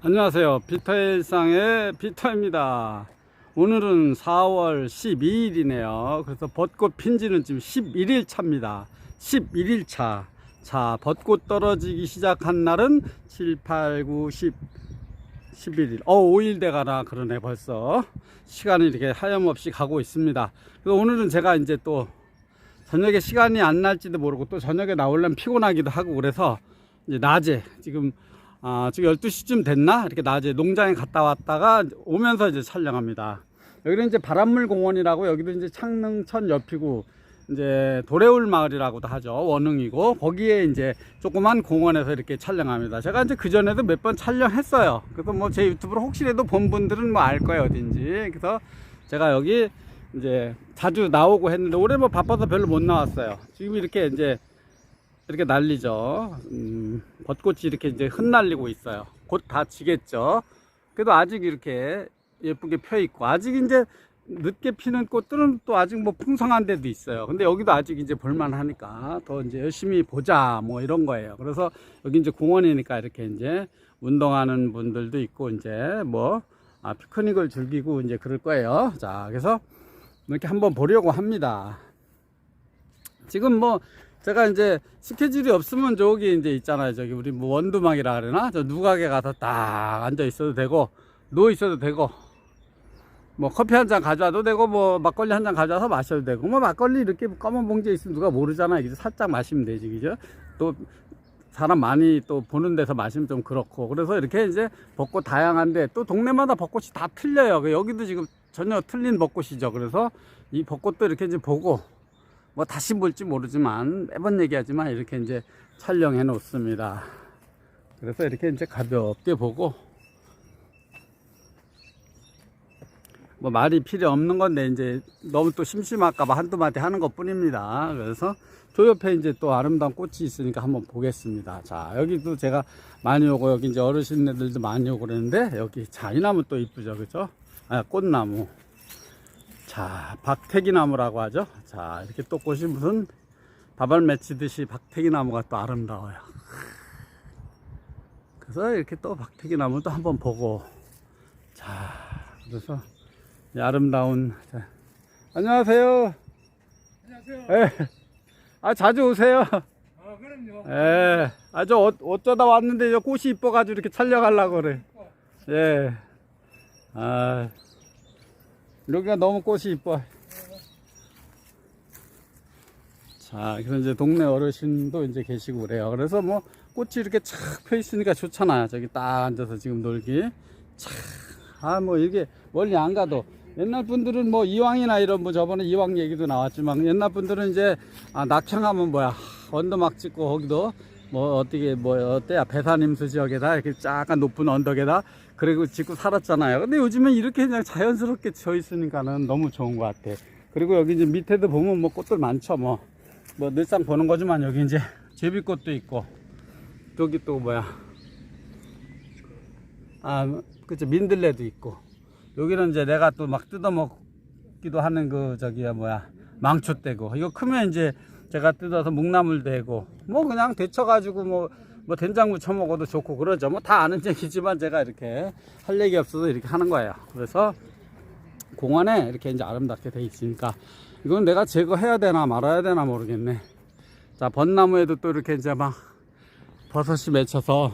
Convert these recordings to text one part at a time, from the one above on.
안녕하세요. 비터의 일상의 비터입니다. 오늘은 4월 12일이네요. 그래서 벚꽃 핀지는 지금 11일 차입니다. 11일 차. 자, 벚꽃 떨어지기 시작한 날은 7, 8, 9, 10, 11일. 어, 5일 돼가나 그러네 벌써. 시간이 이렇게 하염없이 가고 있습니다. 그래서 오늘은 제가 이제 또 저녁에 시간이 안 날지도 모르고 또 저녁에 나오려면 피곤하기도 하고 그래서 이제 낮에 지금 아, 지금 12시쯤 됐나? 이렇게 낮에 농장에 갔다 왔다가 오면서 이제 촬영합니다. 여기는 이제 바람물 공원이라고 여기도 이제 창릉천 옆이고 이제 도래울 마을이라고도 하죠. 원흥이고 거기에 이제 조그만 공원에서 이렇게 촬영합니다. 제가 이제 그 전에도 몇 번 촬영했어요. 그래서 뭐 제 유튜브를 혹시라도 본 분들은 뭐 알 거예요 어딘지. 그래서 제가 여기 이제 자주 나오고 했는데 올해 뭐 바빠서 별로 못 나왔어요. 지금 이렇게 이제 이렇게 난리죠. 음, 벚꽃이 이렇게 이제 흩날리고 있어요. 곧 다 지겠죠. 그래도 아직 이렇게 예쁘게 펴 있고 아직 이제 늦게 피는 꽃들은 또 아직 뭐 풍성한 데도 있어요. 근데 여기도 아직 이제 볼만 하니까 더 이제 열심히 보자 뭐 이런 거예요. 그래서 여기 이제 공원이니까 이렇게 이제 운동하는 분들도 있고 이제 뭐 아, 피크닉을 즐기고 이제 그럴 거예요. 자, 그래서 이렇게 한번 보려고 합니다. 지금 뭐 제가 이제 스케줄이 없으면 저기 이제 있잖아요. 저기 우리 뭐 원두막이라 그러나? 저 누각에 가서 딱 앉아 있어도 되고, 누워 있어도 되고, 뭐 커피 한 잔 가져와도 되고, 뭐 막걸리 한 잔 가져와서 마셔도 되고, 뭐 막걸리 이렇게 검은 봉지에 있으면 누가 모르잖아요. 이제 살짝 마시면 되지, 그죠? 또 사람 많이 또 보는 데서 마시면 좀 그렇고. 그래서 이렇게 이제 벚꽃 다양한데 또 동네마다 벚꽃이 다 틀려요. 그 여기도 지금 전혀 틀린 벚꽃이죠. 그래서 이 벚꽃도 이렇게 이제 보고, 뭐 다시 볼지 모르지만 매번 얘기하지만 이렇게 이제 촬영해 놓습니다. 그래서 이렇게 이제 가볍게 보고 뭐 말이 필요 없는 건데 이제 너무 또 심심할까봐 한두 마디 하는 것 뿐입니다. 그래서 저 옆에 이제 또 아름다운 꽃이 있으니까 한번 보겠습니다. 자, 여기도 제가 많이 오고 여기 이제 어르신들도 많이 오고 그러는데 여기 자, 이 나무 또 이쁘죠. 그죠? 아, 꽃나무. 자, 박태기 나무라고 하죠. 자, 이렇게 또 꽃이 무슨 밥알 맺히듯이 박태기 나무가 또 아름다워요. 그래서 이렇게 또 박태기 나무도 한번 보고, 자, 그래서 이 아름다운, 자, 안녕하세요. 안녕하세요. 예. 아, 자주 오세요. 아, 그럼요. 예. 아, 저 어, 어쩌다 왔는데 저 꽃이 이뻐가지고 이렇게 촬영하려고 그래. 예. 아, 여기가 너무 꽃이 이뻐. 자, 그래서 이제 동네 어르신도 이제 계시고 그래요. 그래서 뭐 꽃이 이렇게 착 펴 있으니까 좋잖아요. 저기 딱 앉아서 지금 놀기. 참, 아, 뭐 이게 멀리 안 가도 옛날 분들은 뭐 이왕이나 이런 뭐 저번에 이왕 얘기도 나왔지만 옛날 분들은 이제 아, 낙향하면 뭐야 언더 막 찍고 거기도 뭐 어떻게 뭐 어때야 배산임수 지역에다 이렇게 약간 높은 언덕에다 그리고 짓고 살았잖아요. 근데 요즘엔 이렇게 그냥 자연스럽게 져 있으니까는 너무 좋은 것 같아. 그리고 여기 이제 밑에도 보면 뭐 꽃들 많죠 뭐. 뭐 늘상 보는 거지만 여기 이제 제비꽃도 있고 여기 또 뭐야 아 그죠 민들레도 있고 여기는 이제 내가 또 막 뜯어먹기도 하는 그 저기야 뭐야 망초대고 이거 크면 이제 제가 뜯어서 묵나물 대고 뭐 그냥 데쳐가지고 뭐 뭐 된장 무 쳐 먹어도 좋고 그러죠. 뭐 다 아는 얘기지만 제가 이렇게 할 얘기 없어서 이렇게 하는 거예요. 그래서 공원에 이렇게 이제 아름답게 돼 있으니까 이건 내가 제거해야 되나 말아야 되나 모르겠네. 자 벚나무에도 또 이렇게 이제 막 버섯이 맺혀서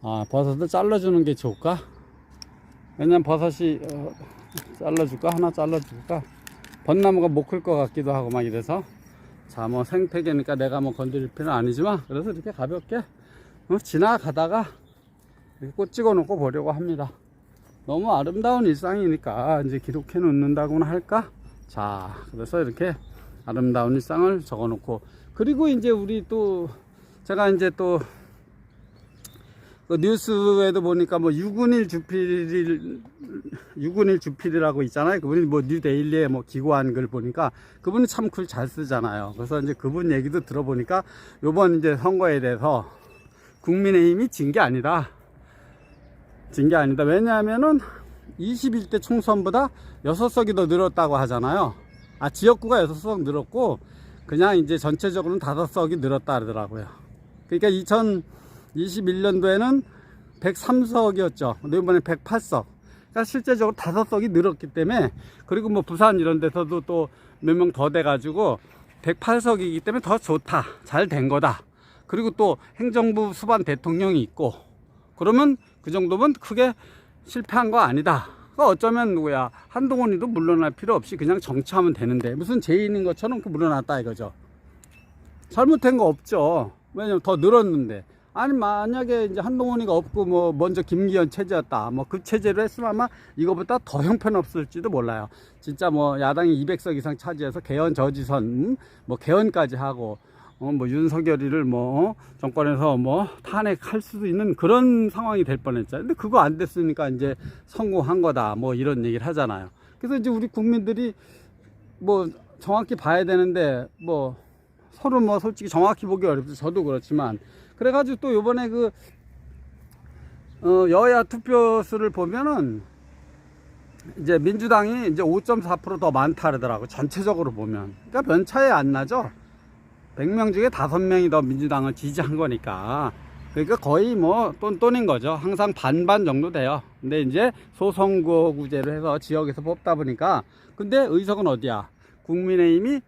아 버섯을 잘라주는 게 좋을까? 왜냐면 버섯이 어, 잘라줄까? 하나 잘라줄까? 벚나무가 못 클 것 같기도 하고 막 이래서 자 뭐 생태계니까 내가 뭐 건드릴 필요는 아니지만 그래서 이렇게 가볍게 어, 지나가다가 이렇게 꽃 찍어 놓고 보려고 합니다. 너무 아름다운 일상이니까 이제 기록해 놓는다고나 할까? 자 그래서 이렇게 아름다운 일상을 적어 놓고. 그리고 이제 우리 또 제가 이제 또 그 뉴스에도 보니까 뭐 유근일 주필 유근일 주필이라고 있잖아요. 그분이 뭐 뉴데일리에 뭐 기고한 글 보니까 그분이 참 글 잘 쓰잖아요. 그래서 이제 그분 얘기도 들어보니까 요번 이제 선거에 대해서 국민의힘이 진 게 아니다. 진 게 아니다. 왜냐하면은 21대 총선보다 6석이 더 늘었다고 하잖아요. 아, 지역구가 6석 늘었고, 그냥 이제 전체적으로는 5석이 늘었다 그러더라고요. 그러니까 2021년도에는 103석이었죠. 근데 이번에 108석. 그러니까 실제적으로 다섯 석이 늘었기 때문에 그리고 뭐 부산 이런 데서도 또 몇 명 더 돼가지고 108석이기 때문에 더 좋다. 잘 된 거다. 그리고 또 행정부 수반 대통령이 있고 그러면 그 정도면 크게 실패한 거 아니다. 그러니까 어쩌면 누구야 한동훈이도 물러날 필요 없이 그냥 정치하면 되는데 무슨 죄인인 것처럼 그 물러났다 이거죠. 잘못된 거 없죠. 왜냐면 더 늘었는데. 아니 만약에 이제 한동훈이가 없고 뭐 먼저 김기현 체제였다. 뭐 그 체제로 했으면 아마 이거보다 더 형편없을지도 몰라요. 진짜 뭐 야당이 200석 이상 차지해서 개헌 저지선 음? 뭐 개헌까지 하고 어, 뭐 윤석열이를 뭐 어? 정권에서 뭐 탄핵할 수도 있는 그런 상황이 될 뻔했잖아요. 근데 그거 안 됐으니까 이제 성공한 거다. 뭐 이런 얘기를 하잖아요. 그래서 이제 우리 국민들이 뭐 정확히 봐야 되는데 뭐 서로 뭐 솔직히 정확히 보기 어렵죠. 저도 그렇지만 그래가지고 또 요번에 그 어, 여야 투표수를 보면은 이제 민주당이 이제 5.4%더 많다 그러더라고 전체적으로 보면. 그러니까 변 차이 안 나죠? 100명 중에 5명이 더 민주당을 지지한 거니까. 그러니까 거의 뭐 똔똔인 거죠. 항상 반반 정도 돼요. 근데 이제 소선거구제를 해서 지역에서 뽑다 보니까. 근데 의석은 어디야? 국민의힘이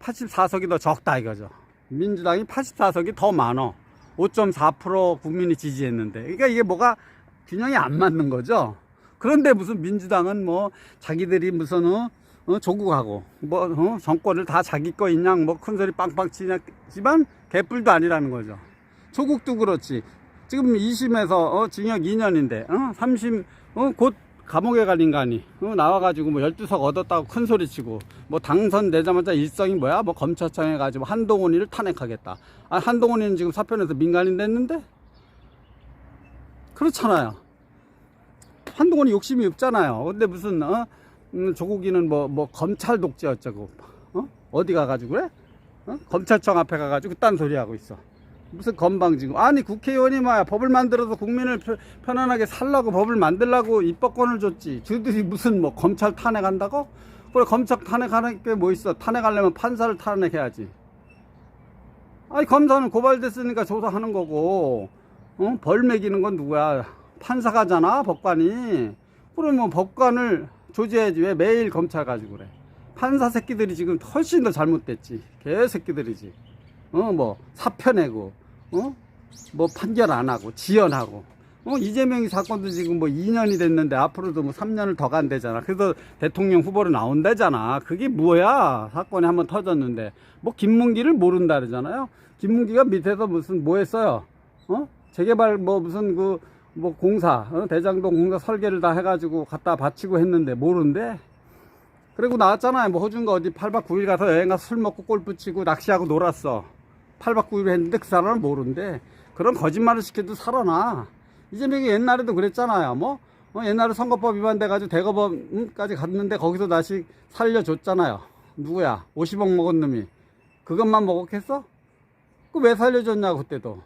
84석이 더 적다 이거죠. 민주당이 84석이 더 많어 5.4% 국민이 지지했는데 그러니까 이게 뭐가 균형이 안 맞는 거죠 그런데 무슨 민주당은 뭐 자기들이 무슨 어, 어, 조국하고 뭐 어, 정권을 다 자기 거인 양뭐 큰 소리 빵빵 치지만 개뿔도 아니라는 거죠. 조국도 그렇지. 지금 2심에서 어, 징역 2년인데 어, 3심 어, 곧 감옥에 갈 인간이 어, 나와가지고 뭐 12석 얻었다고 큰 소리 치고 뭐 당선되자마자 일성이 뭐야 뭐 검찰청에 가지고 한동훈이를 탄핵하겠다. 아 한동훈이는 지금 사표내서 민간인 됐는데 그렇잖아요. 한동훈이 욕심이 없잖아요. 근데 무슨 어? 음, 조국이는 뭐뭐 검찰 독재 어쩌고 어? 어디 가가지고 그래? 어? 검찰청 앞에 가가지고 딴 소리 하고 있어. 무슨 건방지고 아니 국회의원이 막 법을 만들어서 국민을 편- 편안하게 살라고 법을 만들라고 입법권을 줬지. 저들이 무슨 뭐 검찰 탄핵한다고? 그래 검찰 탄핵하는 게 뭐 있어? 탄핵하려면 판사를 탄핵해야지. 아니 검사는 고발됐으니까 조사하는 거고 어? 벌 매기는 건 누구야? 판사가잖아 법관이. 그러면 법관을 조지해야지 왜 매일 검찰 가지고 그래? 판사 새끼들이 지금 훨씬 더 잘못됐지. 개 새끼들이지. 어 뭐 사표 내고 어? 뭐 판결 안 하고 지연하고 어 이재명이 사건도 지금 뭐 2년이 됐는데 앞으로도 뭐 3년을 더 간대잖아. 그래서 대통령 후보로 나온다잖아. 그게 뭐야? 사건이 한번 터졌는데 뭐 김문기를 모른다 그러잖아요. 김문기가 밑에서 무슨 뭐 했어요? 어? 재개발 뭐 무슨 그 뭐 공사 어? 대장동 공사 설계를 다 해가지고 갖다 바치고 했는데 모른대. 그리고 나왔잖아요. 뭐 호준가 어디 8박 9일 가서 여행 가서 술 먹고 골프 치고 낚시하고 놀았어. 8박 9일 했는데 그 사람은 모른대. 그런 거짓말을 시켜도 살아나. 이재명이 옛날에도 그랬잖아요. 뭐 어, 옛날에 선거법 위반돼가지고 대거법까지 갔는데 거기서 다시 살려줬잖아요. 누구야? 50억 먹은 놈이. 그것만 먹었겠어? 그 왜 살려줬냐고 그때도.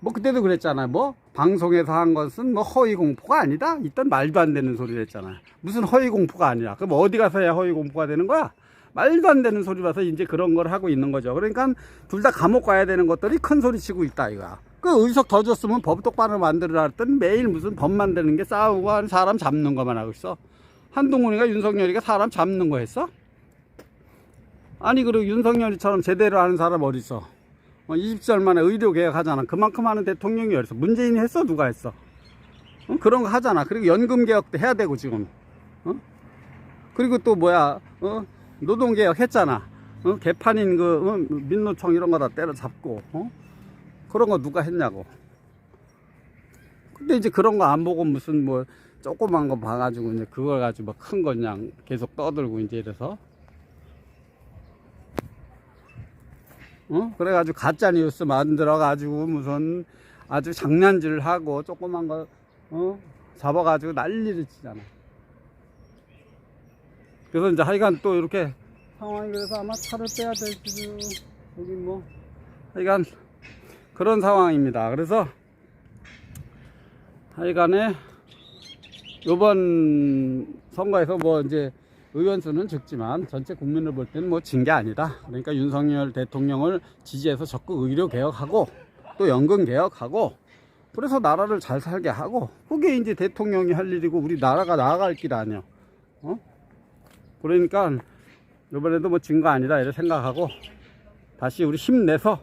뭐 그때도 그랬잖아요. 뭐 방송에서 한 것은 뭐 허위 공포가 아니다. 이딴 말도 안 되는 소리를 했잖아요. 무슨 허위 공포가 아니라. 그럼 어디 가서야 허위 공포가 되는 거야? 말도 안 되는 소리 봐서 이제 그런 걸 하고 있는 거죠. 그러니까 둘 다 감옥 가야 되는 것들이 큰 소리 치고 있다 이거야. 그 의석 더 줬으면 법 똑바로 만들어라 했더니 매일 무슨 법 만드는 게 싸우고 하는 사람 잡는 것만 하고 있어. 한동훈이가 윤석열이가 사람 잡는 거 했어? 아니 그리고 윤석열이처럼 제대로 하는 사람 어디 있어? 어, 20살 만에 의료 개혁하잖아. 그만큼 하는 대통령이 어디 있어? 문재인이 했어? 누가 했어? 어? 그런 거 하잖아. 그리고 연금 개혁도 해야 되고 지금. 어? 그리고 또 뭐야? 어? 노동 개혁 했잖아. 어? 개판인 그 어? 민노총 이런 거 다 때려잡고. 어? 그런 거 누가 했냐고. 근데 이제 그런 거 안 보고 무슨 뭐 조그만 거 봐가지고 이제 그걸 가지고 뭐큰거 그냥 계속 떠들고 이제 이래서. 어? 그래가지고 가짜 뉴스 만들어가지고 무슨 아주 장난질 하고 조그만 거, 어? 잡아가지고 난리를 치잖아. 그래서 이제 하여간 또 이렇게 상황이 그래서 아마 차를 빼야 될지도, 여기 뭐, 하여간 그런 상황입니다. 그래서 하여간에 요번 선거에서 뭐 이제 의원 수는 적지만 전체 국민을 볼 때는 뭐 진 게 아니다. 그러니까 윤석열 대통령을 지지해서 적극 의료 개혁하고 또 연금 개혁하고 그래서 나라를 잘 살게 하고 그게 이제 대통령이 할 일이고 우리 나라가 나아갈 길 아니야. 어? 그러니까 이번에도 뭐 진 거 아니다 이렇게 생각하고 다시 우리 힘내서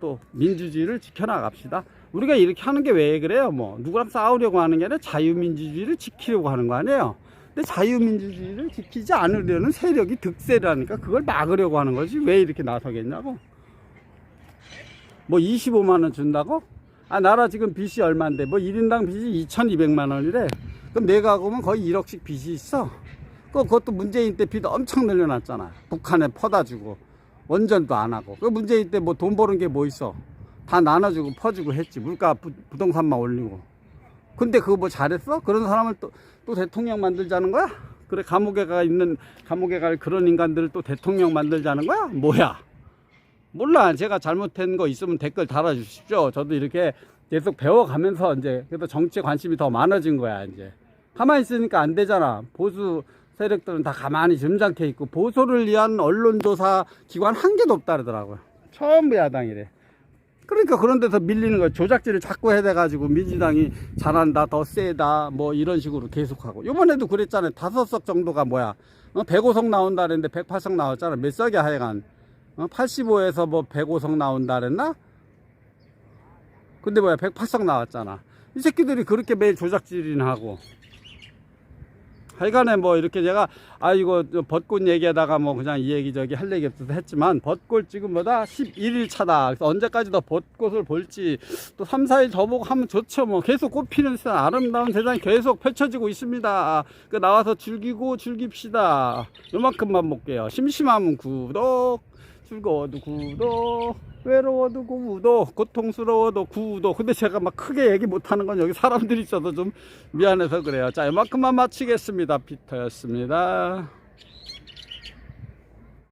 또 민주주의를 지켜나갑시다. 우리가 이렇게 하는 게 왜 그래요? 뭐 누구랑 싸우려고 하는 게 아니라 자유민주주의를 지키려고 하는 거 아니에요? 근데 자유민주주의를 지키지 않으려는 세력이 득세라니까 그걸 막으려고 하는 거지 왜 이렇게 나서겠냐고. 뭐 25만 원 준다고? 아 나라 지금 빚이 얼마인데 뭐 1인당 빚이 2,200만 원이래. 그럼 내가 보면 거의 1억씩 빚이 있어. 그 그것도 문재인 때 빚 엄청 늘려놨잖아. 북한에 퍼다 주고 원전도 안 하고. 그 문재인 때 뭐 돈 버는 게 뭐 있어? 다 나눠주고 퍼주고 했지. 물가 부, 부동산만 올리고. 근데 그거 뭐 잘했어? 그런 사람을 또, 또 대통령 만들자는 거야? 그래 감옥에 가 있는 감옥에 갈 그런 인간들을 또 대통령 만들자는 거야? 뭐야? 몰라. 제가 잘못한 거 있으면 댓글 달아주십시오. 저도 이렇게 계속 배워가면서 이제 그래도 정치에 관심이 더 많아진 거야 이제. 가만히 있으니까 안 되잖아. 보수 세력들은 다 가만히 점잖게 있고 보수를 위한 언론조사 기관 한 개도 없다 그러더라고요. 전부 야당이래. 그러니까 그런 데서 밀리는 거 조작질을 자꾸 해대가지고 민주당이 잘한다 더 세다 뭐 이런 식으로 계속하고. 요번에도 그랬잖아요. 다섯 석 정도가 뭐야? 어, 105석 나온다 그랬는데 108석 나왔잖아. 몇 석이야 하여간? 어, 85에서 뭐 105석 나온다 그랬나? 근데 뭐야? 108석 나왔잖아. 이 새끼들이 그렇게 매일 조작질이나 하고 하여간에 뭐 이렇게 제가 아 이거 저 벚꽃 얘기하다가 뭐 그냥 이 얘기 저기 할 얘기 없어서 했지만 벚꽃 지금 뭐다 11일 차다. 그래서 언제까지 더 벚꽃을 볼지 또 3, 4일 더 보고 하면 좋죠. 뭐 계속 꽃피는 세상 아름다운 세상이 계속 펼쳐지고 있습니다. 그 나와서 즐기고 즐깁시다. 요만큼만 볼게요. 심심하면 구독 즐거워도 구독 외로워도 구독 고통스러워도 구독 근데 제가 막 크게 얘기 못하는 건 여기 사람들이 있어서 좀 미안해서 그래요. 자 이만큼만 마치겠습니다. 피터였습니다